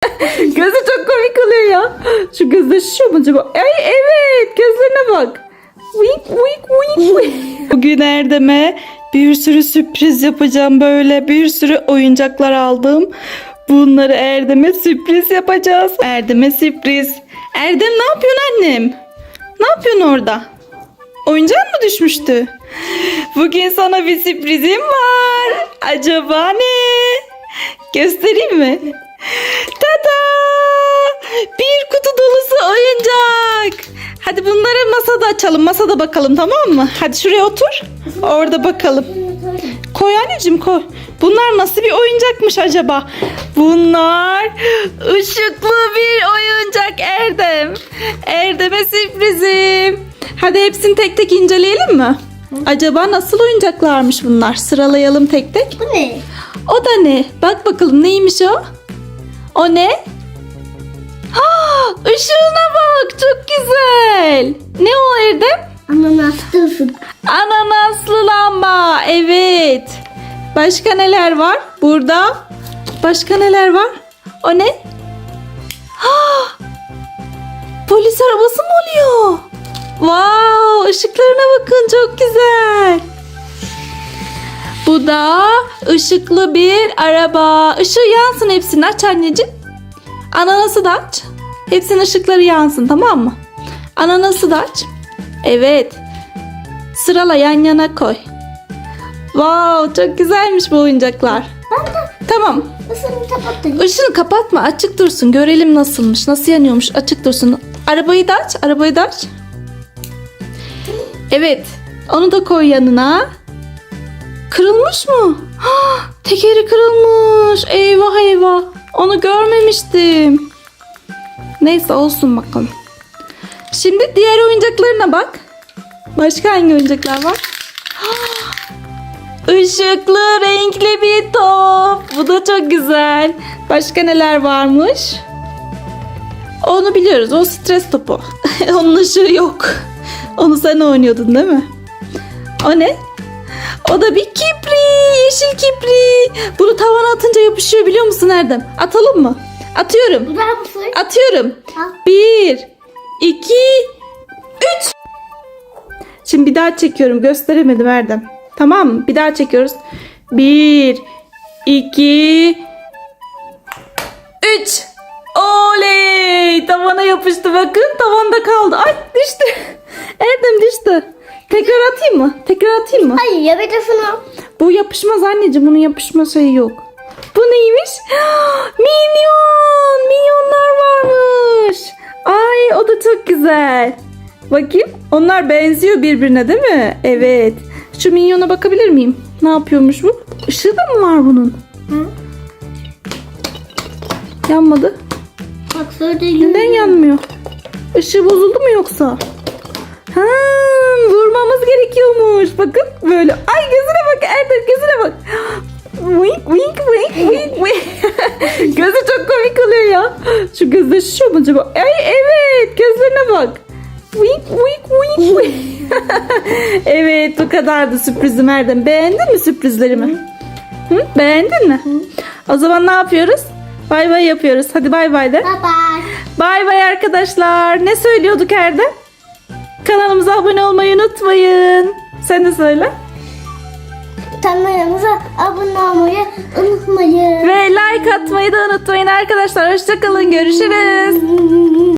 Gözü çok komik oluyor ya. Şu gözleri şişiyor mu acaba? Ay evet gözlerine bak. Wink wink wink. Bugün Erdem'e bir sürü sürpriz yapacağım böyle. Bir sürü oyuncaklar aldım. Bunları Erdem'e sürpriz yapacağız. Erdem'e sürpriz. Erdem ne yapıyorsun annem? Ne yapıyorsun orada? Oyuncağın mı düşmüştü? Bugün sana bir sürprizim var. Acaba ne? Göstereyim mi? Tada! Bir kutu dolusu oyuncak. Hadi bunları masada açalım. Masada bakalım tamam mı? Hadi şuraya otur. Orada bakalım. Koy anneciğim koy. Bunlar nasıl bir oyuncakmış acaba? Bunlar ışıklı bir oyuncak Erdem. Erdem'e sürprizim. Hadi hepsini tek tek inceleyelim mi? Acaba nasıl oyuncaklarmış bunlar? Sıralayalım tek tek. Bu ne? O da ne? Bak bakalım neymiş o? O ne? Ha, ışığına bak çok güzel. Ne o Erdem? Ananaslı ısık. Ananaslı lamba. Evet. Başka neler var? Burada. Başka neler var? O ne? Ha! Polis arabası mı oluyor? Wow, ışıklarına bakın çok güzel. Bu da ışıklı bir araba. Işığı yansın hepsini aç anneciğim. Ananası da aç. Hepsinin ışıkları yansın tamam mı? Ananası da aç. Evet. Sırala yan yana koy. Wow çok güzelmiş bu oyuncaklar. Tamam. ısını kapattım. Işığını kapatma açık dursun. Görelim nasılmış. Nasıl yanıyormuş açık dursun. Arabayı da aç. Arabayı da aç. Evet. Onu da koy yanına. Kırılmış mı? Ah, tekeri kırılmış. Eyvah eyvah. Onu görmemiştim. Neyse olsun bakalım. Şimdi diğer oyuncaklarına bak. Başka hangi oyuncaklar var? Işıklı renkli bir top. Bu da çok güzel. Başka neler varmış? Onu biliyoruz. O stres topu. Onun ışığı yok. Onu sen oynuyordun değil mi? O ne? O da bir kipri. Yeşil kipri. Bunu tavana atınca yapışıyor biliyor musun Erdem? Atalım mı? Atıyorum. Fır. Atıyorum. Al. Bir, iki, üç. Şimdi bir daha çekiyorum. Gösteremedim Erdem. Tamam mı? Bir daha çekiyoruz. Bir, iki, üç. Oley! Tavana yapıştı bakın. Tavanda kaldı. Ay düştü. Erdem düştü. Tekrar atayım mı? Tekrar atayım mı? Hayır ya bir de şunu. Bu yapışmaz anneciğim. Bunun yapışma şeyi yok. Bu neymiş? Minyon! Minyonlar varmış. Ay o da çok güzel. Bakayım. Onlar benziyor birbirine değil mi? Evet. Şu minyona bakabilir miyim? Ne yapıyormuş bu? Işığı da mı var bunun? Hı? Yanmadı. Bak. Neden yanmıyor? Işığı bozuldu mu yoksa? Gerekiyormuş. Bakın böyle. Ay gözüne bak Erdem gözüne bak. Wink wink wink wink wink. Gözü çok komik oluyor ya. Şu gözleri şişiyor mu acaba? Ay evet gözlerine bak. Wink wink wink wink. evet bu kadardı sürprizim Erdem. Beğendin mi sürprizlerimi? Hı? Beğendin mi? O zaman ne yapıyoruz? Bay bay yapıyoruz. Hadi bay bay de. Bye bye. Bay bay arkadaşlar. Ne söylüyorduk Erdem? Kanalımıza abone olmayı unutmayın. Sen de söyle. Kanalımıza abone olmayı unutmayın. Ve like atmayı da unutmayın arkadaşlar. Hoşçakalın. Görüşürüz.